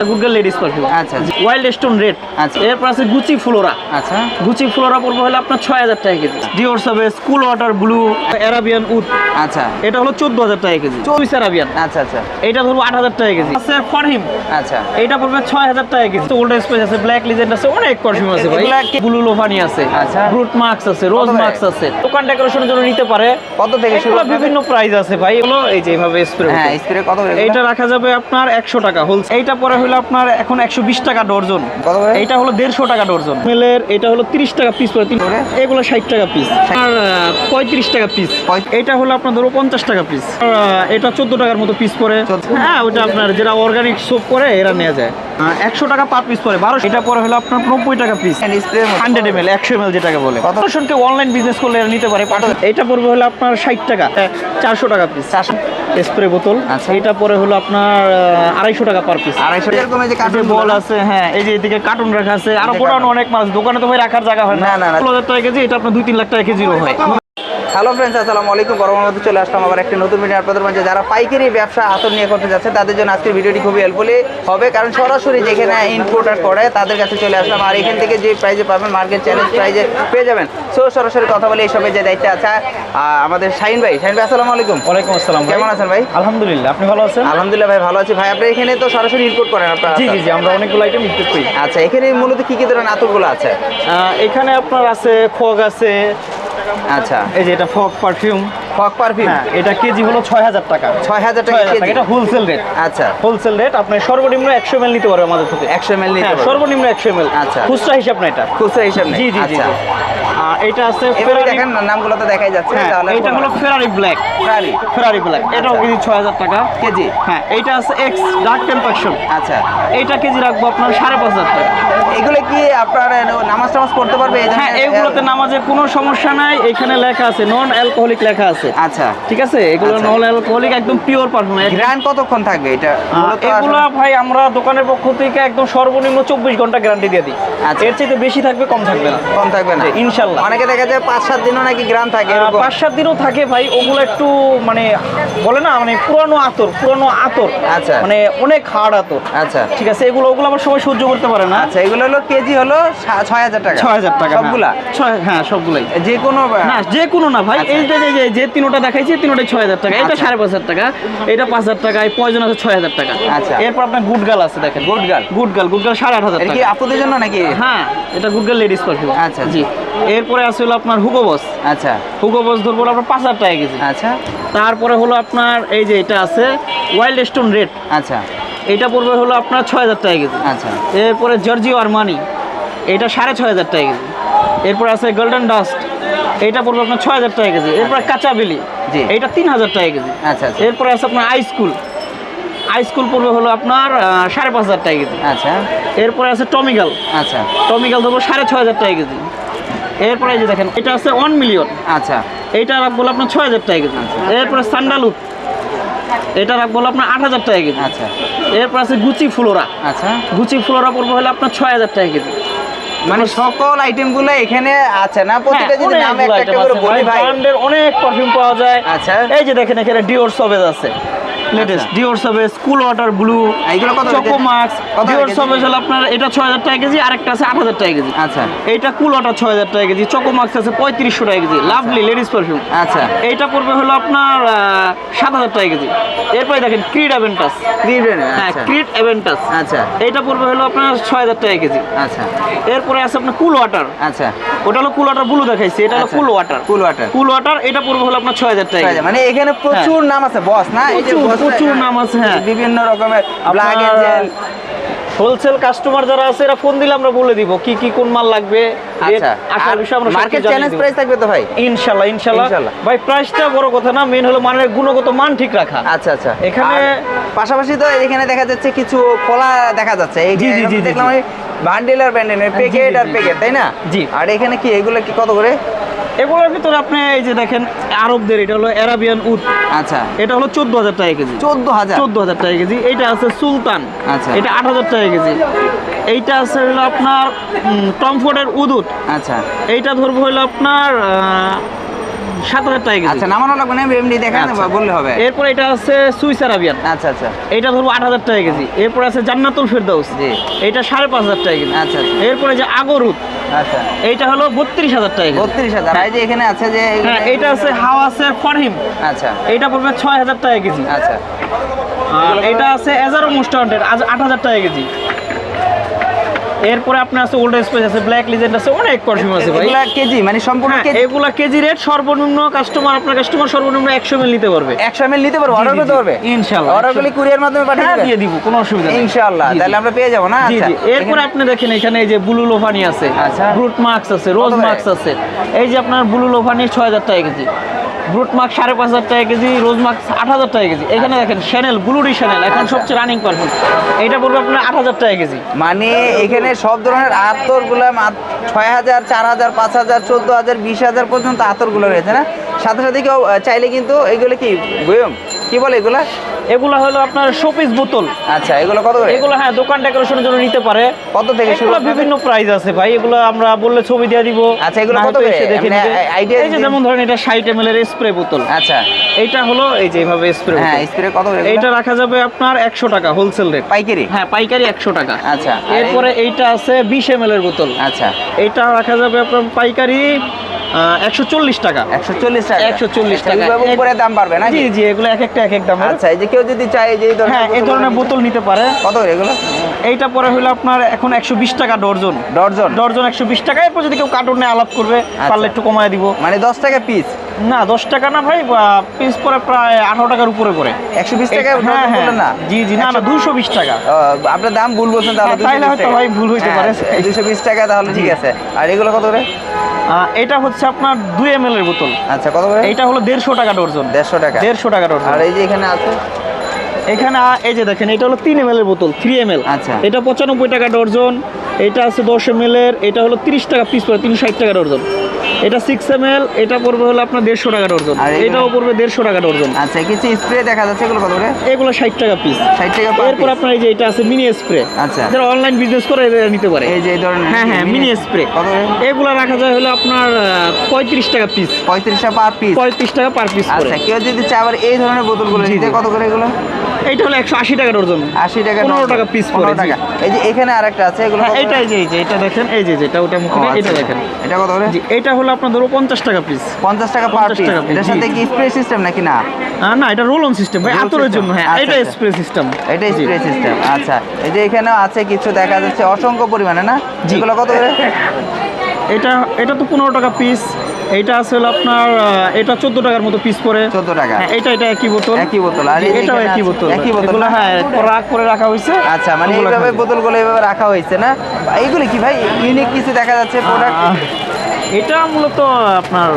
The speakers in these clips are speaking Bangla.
গুগল লেডিস পারফিউম আচ্ছা। ওয়াইল্ড স্টোন রেড আচ্ছা। এরপর আছে গুচি ফ্লোরা আচ্ছা। গুচি ফ্লোরা পড়বে হলে আপনার ছয় হাজার টাকা কেজি। ডিওর সাবে cool water blue Arabian wood আচ্ছা। এটা হলো চোদ্দ হাজার টাকা কেজি। চব্বিশ অ্যারাবিয়ান আচ্ছা আচ্ছা। এটা ধরবো আট হাজার টাকা কেজি। আছে ফরহিম আচ্ছা। এটা পড়বে ছয় হাজার টাকা কেজি। ওল্ড স্পেস আছে ব্ল্যাক লিজেন্ড আছে অনেক পারফিউম আছে ভাই। এগুলা কি- ব্লু লোফানি আছে। আচ্ছা। ব্রুট মার্কস আছে রোজ মার্কস আছে। দোকান ডেকোরেশনের জন্য নিতে পারে। কত থেকে শুরু বিভিন্ন প্রাইস আছে ভাই। এগুলো এই যে এইভাবে স্প্রে হ্যাঁ স্প্রে কত এইটা রাখা যাবে আপনার একশো টাকা। হোল এইটা পরে হলো আপনার এখন একশো বিশ টাকা ডর্জন। এটা করে? হলো দেড়শো টাকা ডর্জন। মেলের এটা হলো তিরিশ টাকা পিস পরে তিন- করে? এগুলো ষাট টাকা পিস আর পঁয়ত্রিশ টাকা পিস এটা হলো আপনার ধরো পঞ্চাশ টাকা পিস এটা চোদ্দ টাকার মতো পিস পরে হ্যাঁ ওটা আপনার যেটা অর্গানিক সোপ করে এরা নেওয়া যায়। একশো টাকা পার পিস পরে বারোশো। এটা পরে হলো আপনার নব্বই টাকা piece spray hundred M L একশো এম এল যেটাকে বলে? কত? অনলাইন বিজনেস করলে নিতে পারে এটা পড়বে হলো আপনার ষাট টাকা চারশো টাকা পিস স্প্রে বোতল আচ্ছা। এটা পরে হলো আপনার আড়াইশো টাকা পার পিস আড়াইশো এরকম যে কার্টুন বল আছে হ্যাঁ এই যে এদিকে কার্টুন রাখা আছে। আরও carton। অনেক মাছ দোকানে তো ভাই রাখার জায়গা হয় না। না, না, না। ষোলো হাজার টাকা কেজি এটা আপনার দুই তিন লাখ টাকা কেজিরও হয়। হ্যালো ফ্রেন্ডস আসসালামু আলাইকুম। গরমের মধ্যে চলে আসলাম আবার একটা নতুন ভিডিও আপনাদের মাঝে। যারা পাইকারি ব্যবসা আতর নিয়ে করতে যাচ্ছে তাদের জন্য আজকের ভিডিওটি খুবই হেল্পফুলি হবে। কারণ সরাসরি যেখানে ইম্পোর্টার করে তাদের কাছে চলে আসলাম। আর এখান থেকে যে প্রাইজে পাবেন মার্কেট চ্যালেঞ্জ প্রাইজে পেয়ে যাবেন। সো সরাসরি কথা বলে এই সবের যে দায়িত্ব আছে আমাদের শাহিন ভাই। শাহিন ভাই আসসালামু আলাইকুম। ওয়ালাইকুম আসসালাম কেমন আছেন ভাই? আলহামদুলিল্লাহ আপনি ভালো আছেন? আলহামদুলিল্লাহ ভাই ভালো আছি। ভাই আপনি এখানে তো সরাসরি ইম্পোর্ট করেন আপনার জি জি আমরা অনেকগুলো আইটেম বিক্রি করি। আচ্ছা এখানে মূলত কি কি ধরনের আতরগুলো আছে? এখানে আপনার আছে ফগ আছে আচ্ছা। এই যে এটা ফগ পারফিউম। ফক পারফিউম? হ্যাঁ এটা কেজি হলো ছয় হাজার টাকা ছয় হাজার ছয় টাকা কেজি এটা হোলসেল রেট আচ্ছা। হোলসেল রেট আপনি সর্বনিম্ন একশো এম নিতে পারবে আমাদের থেকে একশো এম এল নিতে হ্যাঁ সর্বনিম্ন একশো এম আচ্ছা। খুচরা হিসাব না এটা। খুচরা হিসাব জি জি জি আচ্ছা। এটা আছে ফেরারি দেখেন নামগুলো তো দেখাই যাচ্ছে হ্যাঁ তাহলে এটা হলো Ferrari black Ferrari Ferrari black এটাও কেজি ছয় হাজার টাকা। কেজি? হ্যাঁ এইটা আছে এক্স ডার্ক টেম্পাকশন আচ্ছা। এইটা কেজি রাখব আপনার সাড়ে পাঁচ হাজার টাকা। এগুলো কি আপনার নামাজ টামাজ পড়তে পারবে হ্যাঁ এগুলোতে নামাজের কোনো সমস্যা নাই এখানে লেখা আছে নন অ্যালকোহলিক লেখা আছে। আচ্ছা। ঠিক আছে? এগুলো আচ্ছা। নন অ্যালকোহলিক একদম পিওর পারফিউম গ্রান্ড কতক্ষণ থাকবে এটা? এগুলো ভাই আমরা দোকানের পক্ষ থেকে একদম সর্বনিম্ন চব্বিশ ঘণ্টা গ্যারান্টি দিয়ে দিই। আচ্ছা। এর চাইতে বেশি থাকবে কম থাকবে না। কম থাকবে না। জি, ইনশাল্লাহ। অনেকে দেখা যায় পাঁচ সাত দিনও নাকি গ্রাম থাকে পাঁচ সাত দিনও থাকে ভাই ওগুলো একটু মানে বলে না মানে পুরানো আতর পুরানো আতর। আচ্ছা। মানে অনেক হার্ড আতর। আচ্ছা। ঠিক আছে এগুলো ওগুলো আবার সবাই সহ্য করতে পারে না। আচ্ছা এগুলো হলো কেজি হলো ছয় হাজার টাকা। ছয় হাজার টাকা সবগুলা? হ্যাঁ। ছয় হ্যাঁ সবগুলাই। যে কোনো না যে কোনো না ভাই। আচ্ছা। এই যে যে- তিনোটা দেখাইছি তিনোটাই ছয় হাজার টাকা। এটা আচ্ছা। সাড়ে পাঁচ হাজার টাকা এটা পাঁচ হাজার টাকা এই পয়জন আছে ছয় হাজার টাকা। আচ্ছা। এরপর আপনার গুড গার্ল আছে দেখেন। Good girl? Good girl good সাড়ে আট হাজার টাকা। আপুদের জন্য নাকি? হ্যাঁ এটা গুড গার্ল লেডিস পারফিউম আচ্ছা। জি। এরপরে আছে হলো আপনার হুগো বস। আচ্ছা। হুগো বস ধরবো আপনার পাঁচ হাজার টাকা কেজি। আচ্ছা। তারপরে হলো আপনার এই যে এটা আছে ওয়াইল্ড স্টোন রেড আচ্ছা। এটা পড়বে হলো আপনার ছয় হাজার টাকা কেজি। আচ্ছা। এরপরে জর্জিও আরমানি এটা সাড়ে ছয় হাজার টাকা কেজি। এরপর আছে গোল্ডেন ডাস্ট এটা পড়বে আপনার ছয় হাজার টাকা কেজি। এরপর কাঁচা বিলি। জি। এটা তিন হাজার টাকা কেজি। আচ্ছা আচ্ছা। এরপরে আছে আপনার হাই স্কুল হাই স্কুল পড়বে হলো আপনার সাড়ে পাঁচ হাজার টাকা কেজি। আচ্ছা। এরপরে আছে টমিগাল আচ্ছা। টমিগাল ধরবো সাড়ে ছয় হাজার টাকা কেজি। এরপরে এই যে দেখেন এটা আছে ওয়ান মিলিয়ন আচ্ছা। এইটা রাখব আপনার ছয় হাজার টাকা কেজি। এরপরে সান্ডালুট এটা রাখব আপনার আট হাজার টাকা কেজি। আচ্ছা। এরপর আছে গুচি ফ্লোরা আচ্ছা। গুচি ফ্লোরা পড়বে হলো আপনার ছয় হাজার টাকা কেজি। মানে সকল আইটেমগুলো এখানে আছে না? প্রতিটা হ্যাঁ, যদি নাম একটা একটা করে বলি ভাই ব্র্যান্ডের অনেক পারফিউম পাওয়া যায়। আচ্ছা। এই যে দেখেন এখানে ডিওর সবেজ আছে। Latest. Dior cool water blue এইগুলো কত ডিওর? হলো আপনার এটা ছয় হাজার টাকা কেজি আরেকটা আছে আট হাজার টাকা কেজি। আচ্ছা। এইটা কুল ওয়াটার ছয় হাজার টাকা কেজি চকো মাক্স আছে পঁয়ত্রিশশো টাকা কেজি লাভলি লেডিস পারফিউম আচ্ছা। এইটা পড়বে হলো আপনার সাত হাজার টাকা কেজি। এরপরে দেখেন ক্রিড অ্যাভেন্টাস হ্যাঁ ক্রিড অ্যাভেন্টাস আচ্ছা। এইটা পড়বে হলো আপনার ছয় হাজার টাকা কেজি। আচ্ছা। এরপরে আছে আপনার কুল ওয়াটার আচ্ছা। ওটা হলো কুল ওয়াটার ব্লু দেখাইছি এটা হলো। Cool water cool water cool water এটা পড়বে হলো আপনার ছয় হাজার টাকা কেজি। মানে এখানে প্রচুর নাম আছে বস না? এই যে প্রচুর নাম আছে, হ্যাঁ। বিভিন্ন রকমের আপনার এঞ্জেল হোলসেল কাস্টমার যারা আছে এরা ফোন দিলে আমরা বলে দিব কি কি কোন মাল লাগবে। আচ্ছা আসার আমরা মার্কেট চ্যালেঞ্জ প্রাইস থাকবে তো ভাই। ভাই প্রাইসটা বড় কথা না মেন হলো মানের গুণগত মান ঠিক রাখা। আচ্ছা আচ্ছা। এখানে- পাশাপাশি তো এখানে দেখা যাচ্ছে কিছু খোলা দেখা যাচ্ছে। এই জি, জি, জি, জি, দেখলাম বান্ডেল আর ব্যান্ডেল প্যাকেট আর প্যাকেট তাই না? জি। আর এখানে কি এগুলো কি কত করে? এগুলোর ভিতরে আপনি এই যে দেখেন আরবদের এটা হলো অ্যারাবিয়ান উদ আচ্ছা। এটা হলো চোদ্দ হাজার টাকা কেজি। চোদ্দ হাজার চোদ্দ হাজার টাকা কেজি। এটা আছে সুলতান। আচ্ছা। এটা আট হাজার টাকা কেজি। এইটা আছে হলো আপনার টমফোর্ডের উদুত আচ্ছা। এইটা ধরবো হলো আপনার সাত হাজার টাকা আচ্ছা নামানো লাগবে না এমনি দেখেন আচ্ছা। বললে হবে। এরপর এটা আছে সুইস আরাবিয়ান আচ্ছা আচ্ছা। এটা ধরবো আট হাজার টাকা কেজি। এরপর আছে জান্নাতুল ফেরদাউস। জি। এটা সাড়ে পাঁচ হাজার টাকা কেজি। আচ্ছা, আচ্ছা। এরপরে যে আগরুত আচ্ছা। এইটা হলো বত্রিশ হাজার টাকা বত্রিশ হাজার। এই যে এখানে আছে যে হ্যাঁ এটা আছে হাওয়াসে ফরহিম। আচ্ছা। এইটা পড়বে ছয় হাজার টাকা কেজি। আচ্ছা। আর এটা আছে এজারো আজ আট হাজার টাকা কেজি। এরপরে আপনার আছে ওল্ড স্পেস আছে ব্ল্যাক লিজেন্ড আছে অনেক পারফিউম আছে ভাই। এগুলা কেজি মানে সম্পূর্ণ হ্যাঁ, কেজি? এগুলা কেজি রেট সর্বনিম্ন কাস্টমার আপনার কাস্টমার সর্বনিম্ন একশো মিল নিতে পারবে। একশো এমএল নিতে পারব অর্ডার করতে পারবে? ইনশাআল্লাহ, অর্ডার করলে কুরিয়ার মাধ্যমে পাঠিয়ে হ্যাঁ দিয়ে দিব কোনো অসুবিধা নেই। ইনশাআল্লাহ। তাহলে আমরা পেয়ে যাব না? আচ্ছা। এরপরে আপনি দেখেন এখানে এই যে ব্লু লোফানি আছে আচ্ছা। ব্রুট মার্কস আছে রোজ? মার্কস আছে। এই যে আপনার ব্লু লোফানি ছয় হাজার টাকা কেজি। ব্রুট মার্ক সাড়ে পাঁচ হাজার টাকা কেজি রোজ মার্কস আট হাজার টাকা কেজি। এখানে দেখেন শ্যানেল ব্লুরি শ্যানেল এখন আচ্ছা। সবচেয়ে রানিং পারফিউম। এটা পড়বে আপনার আট হাজার টাকা কেজি। মানে এখানে সব ধরনের আতরগুলা ছয় হাজার চার হাজার পাঁচ হাজার চোদ্দ হাজার বিশ হাজার পর্যন্ত আতরগুলো রয়েছে না? সাথে সাথে কেউ চাইলে কিন্তু এগুলো কি বয়ম? কি বলে এগুলা? এগুলো হলো আপনার শোপিস বোতল। আচ্ছা এগুলো কত করে? এগুলো হ্যাঁ দোকান ডেকোরেশনের জন্য নিতে পারে। কত থেকে শুরু বিভিন্ন প্রাইস আছে ভাই এগুলো আমরা বললে ছবি দিয়ে দিব। আচ্ছা, এগুলো কত করে? এমনি এই যে যেমন ধরেন এটা ষাট এম এর স্প্রে বোতল। আচ্ছা। এইটা হলো এই যে এইভাবে স্প্রে হ্যাঁ স্প্রে কত করে এইটা রাখা যাবে আপনার একশো টাকা হোলসেল রেট পাইকারি? হ্যাঁ পাইকারি একশো টাকা। আচ্ছা এরপরে এইটা আছে বিশ এম এর বোতল। আচ্ছা। এটা রাখা যাবে আপনার পাইকারি একশো চল্লিশ টাকা। একশো চল্লিশ টাকা। 140 আচ্ছা, টাকা। উপরে দাম বাড়বে না জি জি এগুলো এক একটা এক এক দাম আচ্ছা এই যে কেউ যদি চায় যে হ্যাঁ এই ধরনের বোতল নিতে পারে। কত এগুলো? এইটা পরে হলো আপনার এখন একশো বিশ টাকা ডর্জন। ডর্জন? ডর্জন একশো বিশ টাকা এরপর যদি কেউ কার্টুনে আলাপ করবে পারলে একটু কমায় দিব। মানে দশ টাকা পিস না দশ টাকা না ভাই পিস পরে প্রায় আঠারো টাকার উপরে পড়ে একশো বিশ টাকা হ্যাঁ হ্যাঁ। না? জি জি না না দুশো বিশ টাকা। আপনার দাম ভুল বলছেন তাহলে হ্যাঁ, তাইলে হয়তো ভাই ভুল হইতে পারে। দুশো বিশ টাকা তাহলে ঠিক আছে। আর এগুলো কত করে? এটা হচ্ছে আপনার দুই এম এর বোতল। আচ্ছা কত করে? এইটা হলো দেড়শো টাকা ডর্জন। দেড়শো টাকা। দেড়শো টাকা ডর্জন। আর এই যে এখানে আছে? এখানে এই যে দেখেন এটা হলো তিন এম এর বোতল থ্রি এম এল আচ্ছা। এটা পঁচানব্বই টাকা ডর্জন এটা আছে দশ এম এর এটা হলো তিরিশ টাকা পিস পরে তিনশো ষাট টাকা ডর্জন। এটা সিক্স এম এল এটা পড়বে হলো আপনার দেড়শো টাকা ডর্জন এটাও পড়বে দেড়শো টাকা ডর্জন আচ্ছা কিছু স্প্রে দেখা যাচ্ছে এগুলো কত করে? এগুলো ষাট টাকা পিস ষাট টাকা এরপর আপনার এই যে এটা আছে মিনি স্প্রে আচ্ছা। যারা অনলাইন বিজনেস করে নিতে পারে। এই যে ধরনের হ্যাঁ হ্যাঁ মিনি স্প্রে এগুলো রাখা যায় হলো আপনার পঁয়ত্রিশ টাকা পিস পঁয়ত্রিশ টাকা পার পিস পঁয়ত্রিশ টাকা পার পিস আচ্ছা কেউ যদি চায় আবার এই ধরনের বোতলগুলো নিতে কত করে এগুলো? এইটা হলো একশো আশি টাকা ডর্জন আশি টাকা পনেরো টাকা পিস পনেরো টাকা। এই যে এখানে আরেকটা আছে এগুলো হ্যাঁ যে এই যে এটা দেখেন এই যে যেটা ওটা মুখে আচ্ছা, এটা আচ্ছা। দেখেন। এটা কত করে? এটা হলো আপনার ধরো পঞ্চাশ টাকা পিস পঞ্চাশ টাকা পার পিস এটার সাথে কি স্প্রে সিস্টেম নাকি না? না এটা রোল অন সিস্টেম ভাই আতরের জন্য হ্যাঁ এটা। স্প্রে সিস্টেম এটা স্প্রে সিস্টেম আচ্ছা এই যে এখানেও আছে কিছু দেখা যাচ্ছে অসংখ্য পরিমাণে না? জি। এগুলো কত করে? এটা এটা তো পনেরো টাকা পিস এইটা আছে হলো আপনার এটা চোদ্দ টাকার মতো পিস পড়ে। চোদ্দ টাকা। হ্যাঁ এটা এটা একই বোতল। একই বোতল, আর এটাও একই বোতল। একই বোতল এগুলো হ্যাঁ রাগ করে রাখা হয়েছে। আচ্ছা মানে এইভাবে। বোতলগুলো এইভাবে রাখা হয়েছে না? এইগুলো কি ভাই? ইউনিক কিছু দেখা যাচ্ছে প্রোডাক্ট এটা মূলত আপনার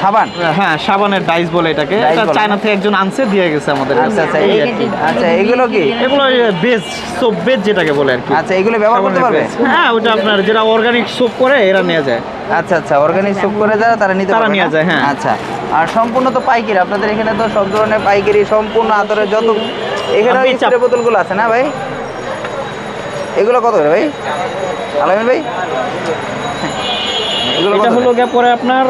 সাবান? হ্যাঁ সাবানের ডাইস বলে এটাকে। এটা চায়না থেকে একজন আনছে দিয়ে গেছে আমাদের আচ্ছা আচ্ছা এই এই- আর কি। আচ্ছা এগুলো কি? এগুলো বেজ সোপ বেজ যেটাকে বলে আর কি। আচ্ছা এগুলো ব্যবহার করতে পারবে? হ্যাঁ ওটা আপনার যারা অর্গানিক সোপ করে এরা নিয়ে যায়। আচ্ছা আচ্ছা অর্গানিক সুপ করে যারা তারা নিতে তারা পারবে নিয়ে যায়, হ্যাঁ। আচ্ছা আর সম্পূর্ণ তো পাইকারি আপনাদের এখানে তো সব ধরনের পাইকারি সম্পূর্ণ আদরের যত এখানে ওই স্প্রে বোতলগুলো আছে না ভাই? এগুলো কত করে ভাই? আলামিন ভাই? এটা হলো গিয়ে পরে আপনার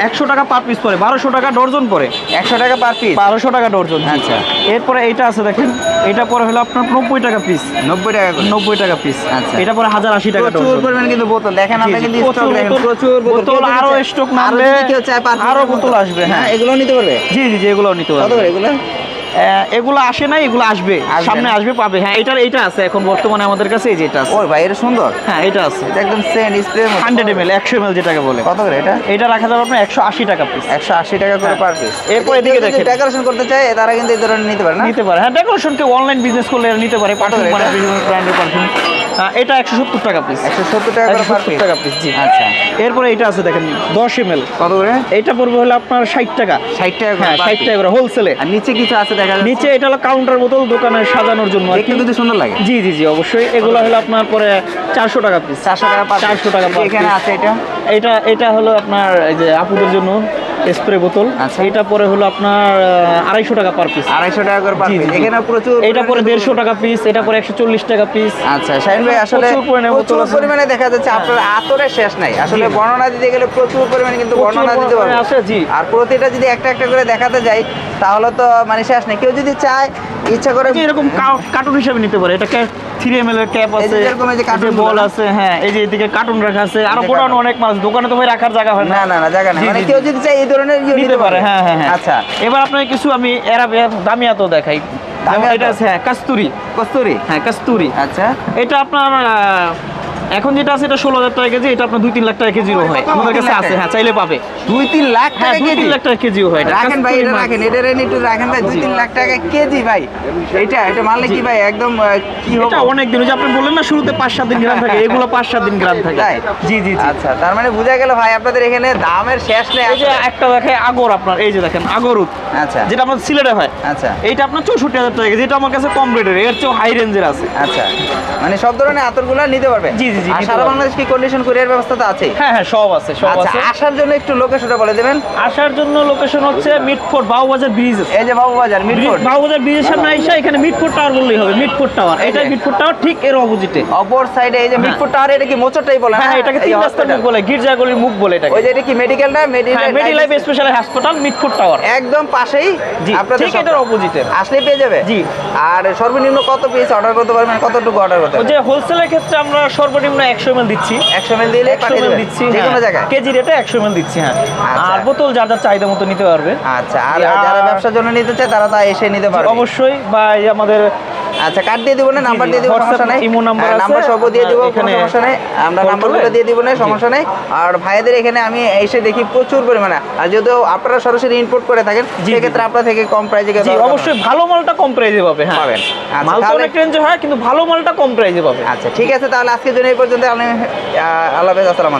একশো টাকা পার পিস পরে বারোশো টাকা ডর্জন পরে। একশো টাকা পার পিস বারোশো টাকা ডর্জন আচ্ছা। এরপরে এইটা আছে দেখেন এটা পরে হলো আপনার নব্বই টাকা পিস নব্বই টাকা নব্বই টাকা পিস আচ্ছা। এটা পরে হাজার আশি টাকা প্রচুর পরিমাণ কিন্তু বোতল। দেখেন জি, আমরা কিন্তু প্রচুর স্টক দেখেন। বোতল- প্রচুর আরও চায়- stock আরও বোতল আসবে, হ্যাঁ। এগুলো নিতে পারবে? জি জি জি এগুলো নিতে পারবে। এগুলো? এগুলো আসে নাই এগুলো আসবে। সামনে আসবে পাবে। হ্যাঁ এটার এটা আছে এখন বর্তমানে আমাদের কাছে এই যে এটা আছে। ওই ভাই এটা সুন্দর। হ্যাঁ এটা আছে। এটা একদম সেন্ট স্প্রে 100 ml 100 ml যেটাকে বলে। কত করে এটা? এটা রাখা যাবে আপনার একশো আশি টাকা পিস একশো আশি টাকা করে হ্যাঁ। পার পিস এরপর এদিকে দেখেন। ডেকোরেশন করতে চায় তারা কিন্তু এই ধরনের নিতে পারে না? নিতে পারে। হ্যাঁ ডেকোরেশন কেউ অনলাইন বিজনেস করলে নিতে পারে। পাঠাতে করে মানে বিজনেস ব্র্যান্ডের পারফিউম এটা একশো সত্তর টাকা পিস একশো সত্তর টাকা সত্তর টাকা পিস জি। আচ্ছা। এরপরে এটা আছে দেখেন দশ এম এল কত করে? এটা পড়বে হলো আপনার ষাট টাকা। ষাট টাকা হ্যাঁ ষাট টাকা করে হোলসেলে আর নিচে কিছু আছে দেখা যাচ্ছে? নিচে এটা হলো কাউন্টার বোতল দোকানে সাজানোর জন্য আর কি। দেখতে কিন্তু সুন্দর লাগে। জি জি জি অবশ্যই। এগুলো হলো আপনার পরে চারশো টাকা পিস চারশো টাকা চারশো টাকা এখানে আছে এটা? এটা এটা হলো আপনার এই যে আপুদের জন্য স্প্রে বোতল। আচ্ছা। এটা পরে হলো আপনার আড়াইশো টাকা পার পিস আড়াইশো টাকা করে পার পিস। এখানে প্রচুর এটা পরে দেড়শো টাকা পিস এটা পরে একশো চল্লিশ টাকা পিস আচ্ছা শাহিন ভাই আসলে প্রচুর পরিমাণে দেখা যাচ্ছে আপনার আতরের শেষ নাই। আসলে বর্ণনা দিতে গেলে প্রচুর পরিমাণে কিন্তু বর্ণনা দিতে পারব। আর প্রতিটা যদি একটা একটা করে দেখাতে যাই তাহলে তো মানে শেষ নেই। কেউ যদি চায় ইচ্ছা করে এরকম কার্টুন হিসেবে নিতে পারে। এটা থ্রি এম এর ক্যাপ আছে এরকম এই যে কার্টুন বল আছে হ্যাঁ এই যে এদিকে কার্টুন রাখা আছে। আরও গোডাউন অনেক মাছ দোকানে তো ভাই রাখার জায়গা হয় না। না না জায়গা নাই। মানে কেউ যদি চায় এই ধরনের ইয়ে নিতে পারে হ্যাঁ হ্যাঁ হ্যাঁ। আচ্ছা। এবার আপনাকে কিছু আমি এরা দামিয়া তো দেখাই। এটা আছে হ্যাঁ কাস্তুরি। কস্তুরি? হ্যাঁ কাস্তুরি। আচ্ছা। এটা আপনার এখন যেটা আছে এটা ষোলো হাজার টাকা কেজি এটা আপনার দুই তিন লাখ টাকা কেজিরও হয়? আমাদের কাছে আছে হ্যাঁ চাইলে পাবে। দুই তিন লাখ হ্যাঁ দুই তিন লাখ টাকা কেজিও হয় রাখেন ভাই এটা রাখেন এটা রেন একটু রাখেন ভাই দুই তিন লাখ টাকা কেজি ভাই। এটা এটা মানলে কি ভাই একদম কি এটা অনেক দিন ওই যে আপনি বললেন না শুরুতে পাঁচ সাত দিন গ্রাম থাকে এগুলো পাঁচ সাত দিন গ্রাম থাকে? জি জি জি। আচ্ছা তার মানে বোঝা গেল ভাই আপনাদের এখানে দামের শেষ নেই এই যে একটা দেখে আগর আপনার এই যে দেখেন আগরুত আচ্ছা। যেটা আমাদের সিলেটে হয়। আচ্ছা। এইটা আপনার চৌষট্টি হাজার টাকা কেজি এটা আমার কাছে কম রেটের এর চেয়েও হাই রেঞ্জের আছে। আচ্ছা। মানে সব ধরনের আতরগুলো নিতে পারবে? জি, জি, জি, আর সারা বাংলাদেশ কি কন্ডিশন কুরিয়ার ব্যবস্থা তো আছে হ্যাঁ হ্যাঁ সব আছে সব আচ্ছা আছে। আসার জন্য একটু লোকেশনটা বলে দেবেন। আসার জন্য লোকেশন হচ্ছে মিটফোর্ট বাবুবাজার ব্রিজ এই যে বাবু বাজার মিরপুর ব্রিজের সামনে এসে এখানে মিটফোর্ট টাওয়ার বললেই হবে মিটফোর্ট টাওয়ার এই মিটফোর্ট টাওয়ার ঠিক এর অপোজিটে অপর সাইডে এই যে হ্যাঁ। টাওয়ার এটা কি মোচরটাই বলে হ্যাঁ এটাকে এই তিন যে রাস্তার মুখ বলে গির্জাগুলির মুখ বলে এটাকে। ওই যে এটা কি মেডিকেল না? মেডিকেল মেডিলাইফ স্পেশাল হাসপাতাল মিটফোর্ট টাওয়ার একদম পাশেই জি আপনাদের ঠিক এটার অপোজিটে আসলে পেয়ে যাবে? জি। আর সর্বনিম্ন কত পিস অর্ডার করতে পারবেন কতটুকু অর্ডার করতে যে হোলসেলের ক্ষেত্রে আমরা সর্বনিম্ন একশো এমএল দিচ্ছি। একশো মিল দিলে একশো এমএল দিচ্ছি যে কোনো হ্যাঁ। জায়গায়। কেজি রেটে একশো এমএল দিচ্ছি হ্যাঁ। আচ্ছা। আর বোতল যার যার চাহিদা মতো নিতে পারবে। আচ্ছা আর যারা ব্যবসার জন্য নিতে চায় তারা তা এসে নিতে পারবে। অবশ্যই বা আমাদের আচ্ছা কার্ড দিয়ে দিব না নাম্বার দিয়ে দিব সমস্যা নাই। ইমো নাম্বার আছে, নাম্বার সব দিয়ে দিব কোনো সমস্যা নাই। আমরা নাম্বারগুলো দিয়ে দিব না সমস্যা নাই। আর ভাইদের এখানে আমি এসে দেখি প্রচুর পরিমাণে। আর যদিও আপনারা সরাসরি ইনপুট করে থাকেন সেক্ষেত্রে। আপনার থেকে কম প্রাইজে জি অবশ্যই ভালো মালটা কম প্রাইসে পাবে হ্যাঁ। পাবেন। আচ্ছা, অনেক রেঞ্জে হয় কিন্তু ভালো মালটা কম প্রাইসে পাবে। আচ্ছা ঠিক আছে তাহলে আজকের জন্য এই পর্যন্ত আমি আল্লাহ হাফেজ আসসালামু